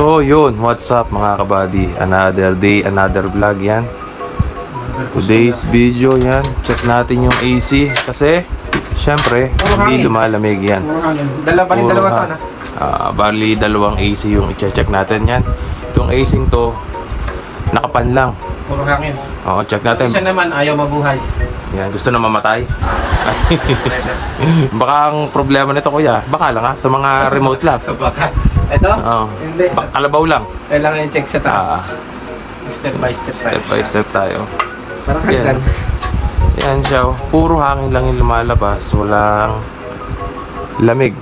So yun, what's up mga kabady? Another day, another vlog yan. Today's video yan. Check natin yung AC kasi syempre hindi lumalamig yan. Dalawa bali Puro dalawa to na. Ah, bali dalawang AC yung i-check natin yan. Itong AC to nakapan lang. Puro hangin. Oo, check natin. isa naman ayaw mabuhay. Yan, gusto na mamatay. baka ang problema nito kuya, baka lang ha, sa mga remote lab. Baka. Ito? Oo. Hindi. Ba- kalabaw lang. Kailangan i-check sa taas. Ah. Step by step tayo. Step by step tayo. Parang Yan. hagdan. Yan siya. oh. Puro hangin lang yung lumalabas. Walang lamig.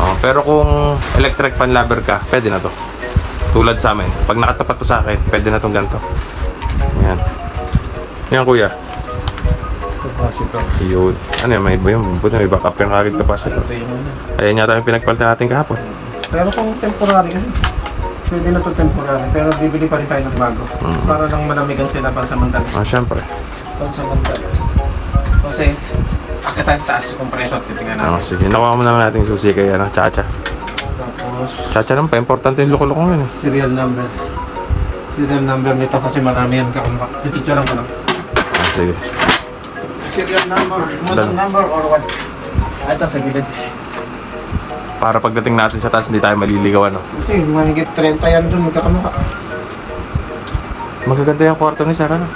Oh, pero kung electric fan lover ka, pwede na to. Tulad sa amin. Pag nakatapat to sa akin, pwede na tong ganito. Yan. Yan kuya. Capacitor. Yun. Ano yan? May, may, buti may backup yung capacitor. Ito yung. Ayan yata yung pinagpalitan natin kahapon. Pero kung temporary kasi, pwede na to temporary. Pero bibili pa rin tayo ng bago. Mm. Para lang malamigan sila pansamantala. Ah, syempre. Pansamantala. Kasi, akit tayo taas yung compressor. Titingnan Ah, natin. sige. Nakuha mo na natin yung susi kay ano, Chacha. Tapos, Chacha naman pa. Importante yung loko-loko yun eh. serial number. Serial number nito kasi marami yan kakumpa. Pipicture lang ko lang. Ah, sige. Serial number, model Dal- number or what? Ah, ito sa gilid. Para pagdating natin sa taas, hindi tayo maliligaw ano. Kasi mahigit 30 yan dun, magkakamukha. Magaganda yung kwarto ni Sarah. no?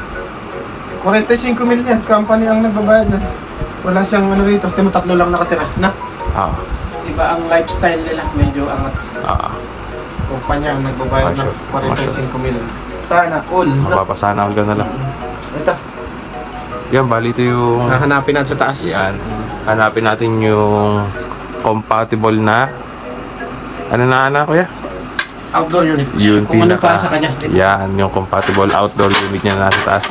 45 mil yan, company ang nagbabayad na. Wala siyang ano rito, timo tatlo lang nakatira. Na, Ah, iba ang lifestyle nila, medyo angat. ah. Kumpanya ang nagbabayad ng Masyo. 45 mil. Sana, all. No? Mapapasana all ka na lang. Ito, Yan, bali ito yung... hahanapin natin sa taas. Yan. Hanapin natin yung compatible na... Ano na na kuya? Outdoor unit. Yung Kung ano para sa kanya. Yan, yung compatible outdoor unit niya na nasa taas.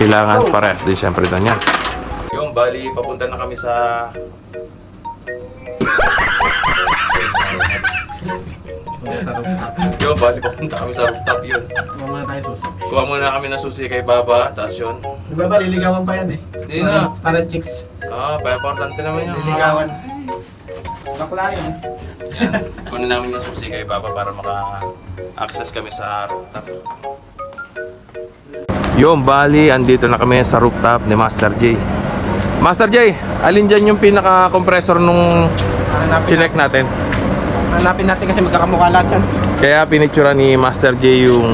Kailangan Go. parehas din syempre doon yan. Yung bali, papunta na kami sa... Yung bali, papunta kami sa rooftop yun. Kuha muna tayo susi. Kuha muna kami ng susi kay Baba, tapos yun. Di ba ba, liligawan pa yan eh. Hindi na. Para chicks. Ah, pa importante naman yung... Liligawan. Bakla yun eh. Yan. Kunin namin yung susi kay Papa para maka-access kami sa rooftop. Yung bali, andito na kami sa rooftop ni Master J. Master J, alin dyan yung pinaka-compressor nung Hanapin, chinek natin? hanapin natin kasi magkakamukha lahat yan. Kaya pinictura ni Master J yung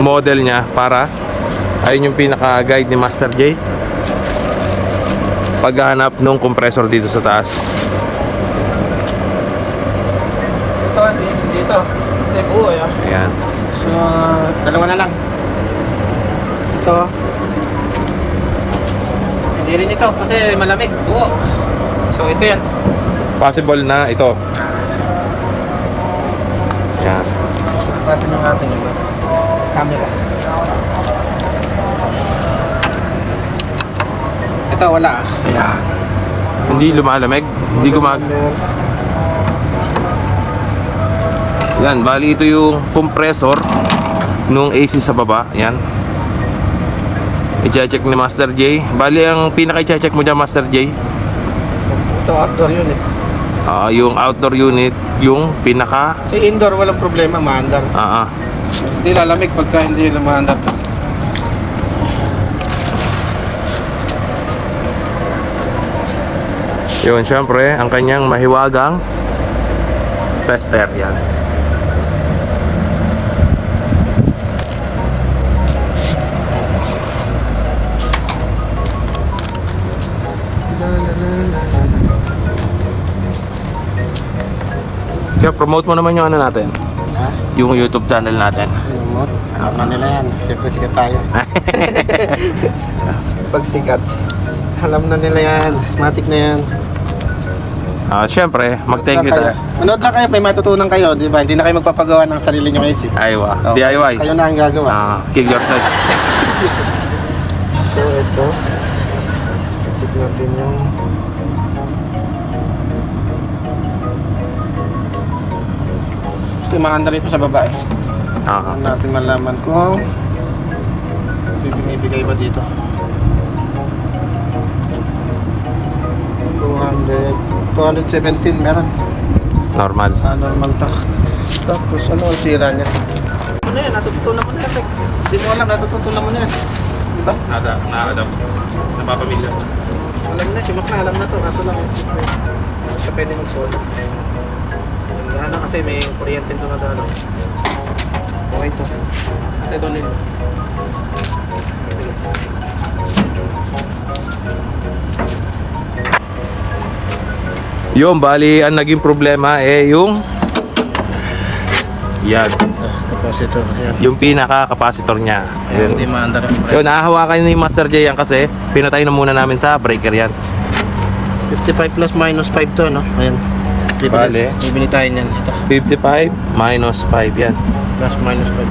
model niya para ayun yung pinaka-guide ni Master J paghahanap ng compressor dito sa taas. Ito, hindi, hindi ito. Kasi buo eh. ah. Ayan. So, dalawa na lang. Ito. Hindi rin ito kasi malamig. Buo. So, ito yan. Possible na ito. Ayan. Natin yung ating ito. Camera. Ito, wala. ah. Ayan. Hindi lumalamig. Hindi gumag... Yan, bali ito yung compressor nung AC sa baba. Yan. I-check ni Master J. Bali ang pinaka-check mo dyan, Master J. Ito, outdoor unit. Ah, yung outdoor unit, yung pinaka... Sa indoor, walang problema. Maandar. Ah, ah. Hindi lalamig pagka hindi lumaandar. Yun, syempre, ang kanyang mahiwagang tester. Yan. Kaya promote mo naman yung ano natin, Ha? yung YouTube channel natin. Remote? Ano nila yan? Siyempre sikat tayo. Pag sikat, alam na nila yan. Matik na yan. Ah, syempre, mag-thank you tayo. Manood lang kayo, may matutunan kayo, di ba? Hindi na kayo magpapagawa ng sarili nyo AC. Aywa, Oh, DIY. Kayo na ang gagawa. Ah, kill yourself. So, ito. Natin yung... Gusto maandar ito sa babae. Ah, Ano natin malaman kung binibigay ba dito? 200, 217 meron. normal. Ah, normal to. Tapos ano ang sira niya? Ano yan? Natututunan mo na yan. Tek. Hindi mo alam, natututunan mo na yan. Diba? Nada, nakakadap. Napapamilya. Alam na, si Mac na alam na to. Nato lang yung secret. Ano siya pwede mag-solo. Lahat na kasi may kuryente ito na dalo. Okay to. Ito doon yun. Yung bali, ang naging problema eh yung yan, Capacitor. Yan. yung pinaka-capacitor niya. Hindi Ayun. maandar yung Yun, nahahawakan ni Master J yan kasi pinatay na muna namin sa breaker yan. 55 plus minus 5 to, no? Ayan. Bale. Bibili tayo niyan. Ito. 55 minus 5 yan. Plus minus 5.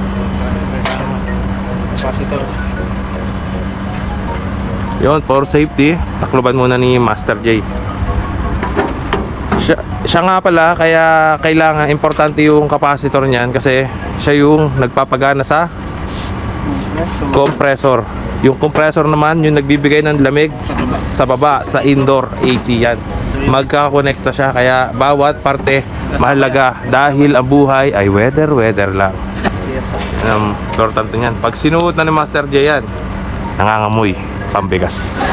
Capacitor. Yun, for safety, takloban muna ni Master J. Siya, siya nga pala, kaya kailangan, importante yung capacitor niyan kasi siya yung nagpapagana sa compressor. Yung compressor naman, yung nagbibigay ng lamig sa baba, sa indoor AC yan. Magkakonekta siya, kaya bawat parte mahalaga dahil ang buhay ay weather, weather lang. Um, importante niyan. Pag sinuot na ni Master J yan, nangangamoy, pambigas.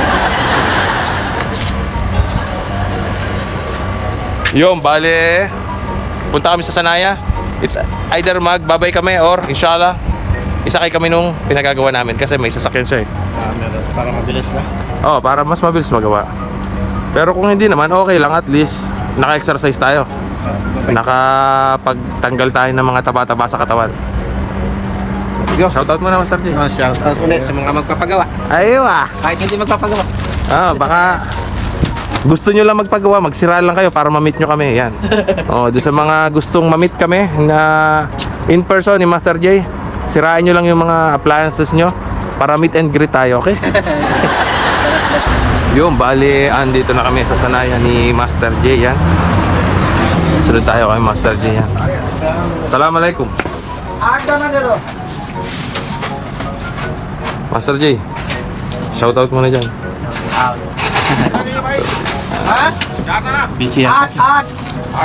Yung, bale, punta kami sa Sanaya. It's either magbabay kami or inshallah, isakay kami nung pinagagawa namin kasi may sasakyan siya eh. Ah, meron. Para mabilis na. Oh, para mas mabilis magawa. Pero kung hindi naman, okay lang at least naka-exercise tayo. Nakapagtanggal tayo ng mga taba-taba sa katawan. Let's go. Shoutout mo na, Master J. Oh, shout out ulit sa mga magpapagawa. Ayaw ah. Kahit hindi magpapagawa. Ah, baka gusto nyo lang magpagawa, magsira lang kayo para ma-meet nyo kami. Yan. Oh, doon sa mga gustong ma-meet kami na in person ni Master J, sirain nyo lang yung mga appliances nyo para meet and greet tayo, okay? Yung, bali, andito na kami sa sanayan ni Master J, yan. Sunod tayo kay Master J, yan. Assalamualaikum. Dito. Master J, shoutout mo na dyan. Ha? Busy yan.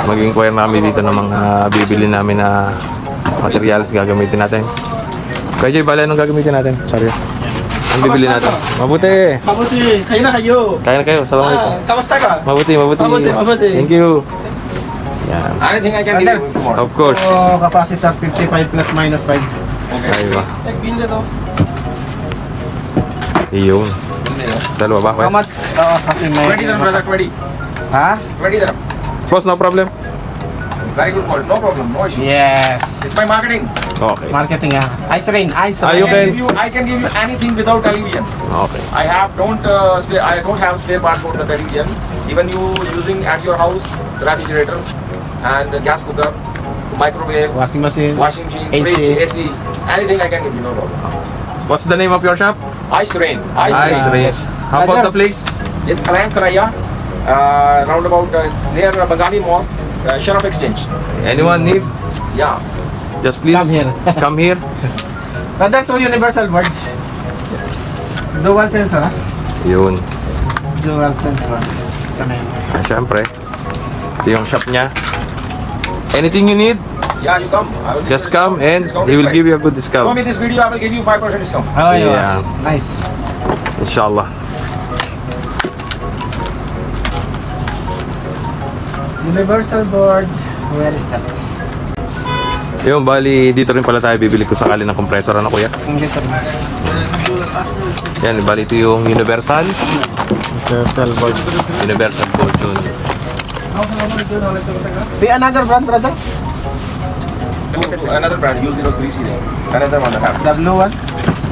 Mag-inquire na kami dito ng mga bibili namin na materials gagamitin natin. Kaya Jay, bala anong gagamitin natin? Sorry. Ang bibili natin. Mabuti. Mabuti. Kayo na kayo. Kaya na kayo. Assalamualaikum. Ah, kamusta ka? Mabuti, mabuti. Mabuti, mabuti. Thank you. Yan. Anything I can give tomorrow. Of course. Oh, capacitor 55 plus minus 5. Ayun ba? Nagbilda to. Dalawa ba? How much? Oo, kasi may... 20 dirham, brother, 20. Ha? 20 dirham. boss, no problem? Very good call. No problem. No issue. Yes. It's my marketing. Okay. Marketing ah. Ice rain, ice Are rain. you I can give you, I can give you anything without television. Okay. I have don't uh, spare, I don't have spare part for the television. Even you using at your house the refrigerator and the gas cooker, microwave, Washing machine. washing machine, AC. fridge, AC, anything I can give you. No problem. What's the name of your shop? Ice rain. Ice, Ice rain. Race. How about the place? It's Alam Saraya. Uh, roundabout. Uh, it's near Bengali Mosque, uh, Sharaf Exchange. Anyone need? Yeah. Just please Come here. come here. Rather to universal board. Dual sensor ah. Yun. Dual sensor. Ito na yun. Ah, Siyempre. Ito yung shop niya. Anything you need, Yeah, you come. I will give just come discount. and Discounted he will price. give you a good Show discount. me this video, I will give you 5% discount. Oh, yun. Yeah. Nice. Inshallah. Universal board. Where is that? Yung bali, dito rin pala tayo bibili ko sakali ng compressor. Ano kuya? Ang na. Yan, bali ito yung Universal. Universal board. Universal board yun. Be another brand, brother? Another brand, use those 03 CD. Another one I have. The blue one?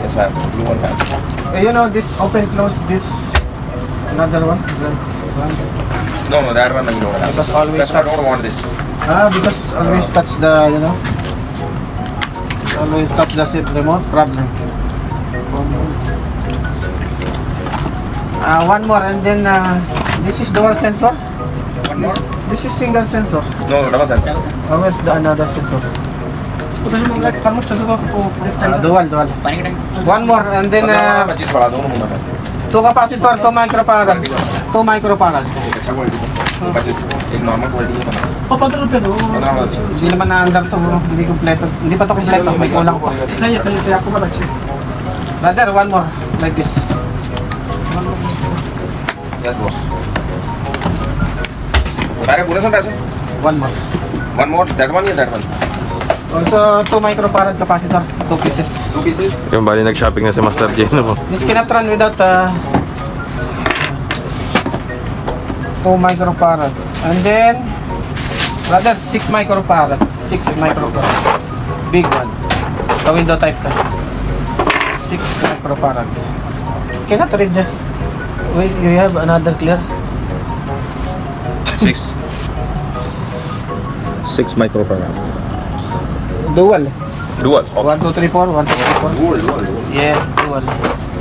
Yes, I have. Blue one have. Eh, you know, this open, close, this another one? No, no, that one you don't have. Because always That's why I touch- don't want this. Ah, because always touch the, you know, always touch the seat remote, problem. Uh, one more, and then uh, this is dual sensor. One more? This is single sensor. No, double sensor. Is the another sensor? dual, dual. One more and then uh, दो का पासिस पर दो माइक्रो पागल दो माइक्रो पागल अच्छा क्वालिटी का पच्चीस एक नॉर्मल क्वालिटी का वो पंद्रह रुपये दो hindi naman na-under to bro. Hindi kompleto. Hindi pa to kompleto. May kulang pa. Sa'yo, sa'yo, sa'yo. Ako pala siya. Brother, one more. Like this. Yes, boss. सारे पूरे सुन पैसे One more. One more that one या that one one Also, 2 microfarad capacitor. 2 pieces. two pieces Yung bali nag-shopping na si Master J. Ano po? This cannot run without uh, 2 microfarad. And then, brother, 6 microfarad. 6 microfarad. Big one. The window type to. 6 microfarad. Cannot read niya. Wait, you have another clear? six six microfarad Dual. Dual. dua, 1, 2, 3, 4. 1, 2, 3, 4. Dual, dual, dua, Yes, dual.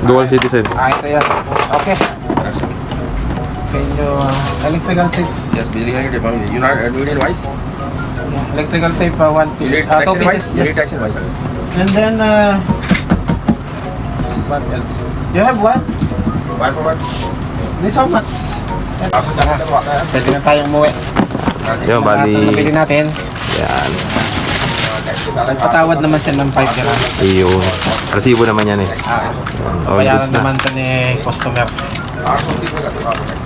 Dual city citizen. Ah, ito yun. Ya. Okay. Can you uh, electrical tape? Yes, bili ka tape. Um, you know, uh, do doing it wise? Yeah. Electrical tape, uh, one piece. Uh, two pieces. Wise? Yes. Wise. And then, uh, what else? You have one? One for one. This how much? Ah, pwede na tayong mau, Yung, bali. Ang natin. Yan. Patawad naman siya ng 5 grams. Ayun. Resibo naman yan eh. Ah, All Bayaran goods naman ito ni customer.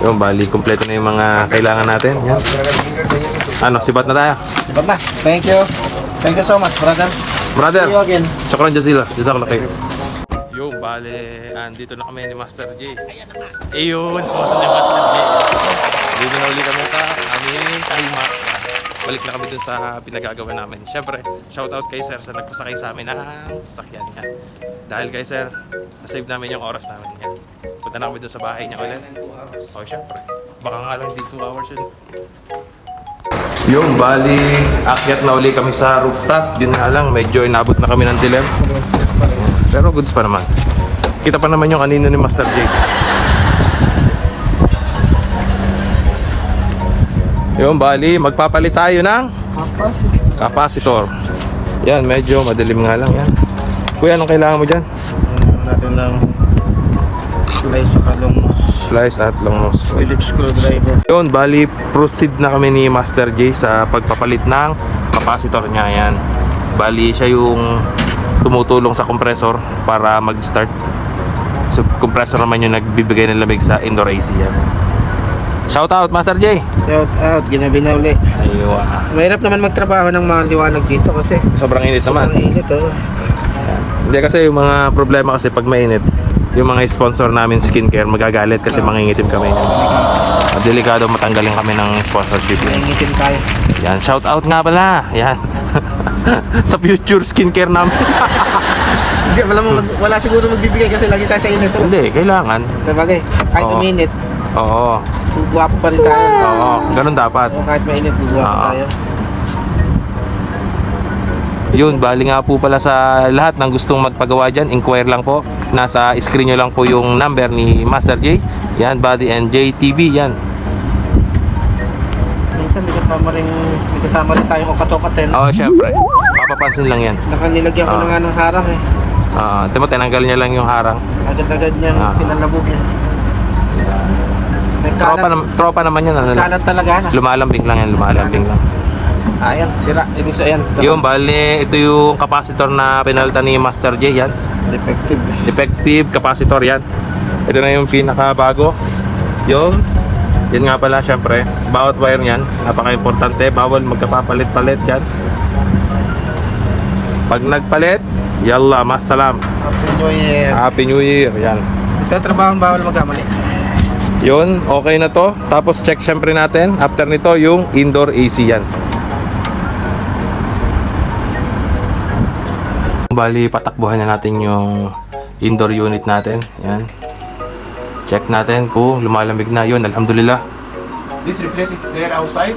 Yun, bali, kompleto na yung mga kailangan natin. Yan. Ano, sibat na tayo. Diba na? Thank you. Thank you so much, brother. Brother, See you again. Shukran Jazila. Jazakallah kayo. Yo, bale, andito na kami ni Master J. Ayan na Ayun, oh. Dito na ulit kami sa aming kalma. Balik na kami dun sa pinagagawa namin. Siyempre, shout out kay Sir sa nagpasakay sa amin ng sasakyan niya. Dahil kay Sir, nasave namin yung oras namin. Yan. Punta na kami dun sa bahay niya ulit. Oh, syempre. Baka nga lang di 2 hours yun. Yung bali, akyat na uli kami sa rooftop. Yun nga lang, medyo inabot na kami ng dilim. Pero goods pa naman. Kita pa naman yung kanina ni Master J. Yung bali, magpapalit tayo ng Papas. capacitor. Yan, medyo madilim nga lang yan. Kuya, anong kailangan mo dyan? natin ng slice sa kalungos. Slice at long nose. Phillips screwdriver. Yun, bali, proceed na kami ni Master J sa pagpapalit ng capacitor niya. Yan. Bali, siya yung tumutulong sa compressor para mag-start. So, compressor naman yung nagbibigay ng lamig sa indoor AC yan. Shout out, Master J! Shout out, ginabi na uli. Aywa. Mahirap naman magtrabaho ng mga liwanag dito kasi Sobrang init naman. ang init oh. Hindi kasi yung mga problema kasi pag mainit, yung mga sponsor namin skincare magagalit kasi mangingitim kami. Ah, Delikado matanggalin kami ng sponsorship. Naingitin tayo. Yan, shout out nga pala. Yan. sa future skincare namin. Hindi, wala, mo mag, wala siguro magbibigay kasi lagi tayo sa init. Oh. Hindi, kailangan. Sabagay, kahit Oo. uminit, Oo. Guwapo pa rin tayo. Oo, ganun dapat. O kahit mainit, guwapo Oo. tayo. Yun, bali nga po pala sa lahat ng gustong magpagawa dyan, inquire lang po. Nasa screen nyo lang po yung number ni Master J. Yan, Body and JTV, yan. Minsan may kasama rin, may kasama rin tayong okatokaten. Oo, syempre. Papapansin lang yan. Nakanilagyan ko Oo. na nga ng harang eh. Ah, timo tinanggal niya lang yung harang. Agad-agad niyang Ah. pinalabog niya. Tropa, nam- tropa naman yan. Ano, kalat talaga na. lumalambing lang yan, lumalambing lang. Ayan, sira. Ibig sabihin, ito. Yung bali, ito yung capacitor na pinalitan ni Master J, yan. Defective. Defective capacitor yan. Ito na yung pinakabago. Yun nga pala, syempre, bawat wire niyan, napaka-importante, bawal magkapapalit-palit yan. Pag nagpalit, yalla, masalam. Happy New Year. Happy New Year, yan. Ito trabaho ang bawal magkamali. Yun, okay na to. Tapos check syempre natin, after nito, yung indoor AC yan. Bali, patakbuhan na natin yung indoor unit natin. Yan. Check natin kung lumalamig na yun. Alhamdulillah. This replace it there outside.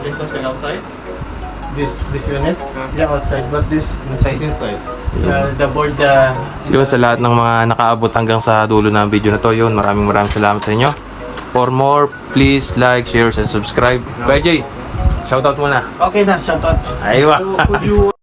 Replace something outside. This this unit? Yeah, outside. But this inside. inside. Uh, the board, uh, Yun sa lahat ng mga nakaabot hanggang sa dulo ng video na to. Yun, maraming maraming salamat sa inyo. For more, please like, share, and subscribe. Bye, Jay. Shoutout muna. okay na, shout out. Aywa.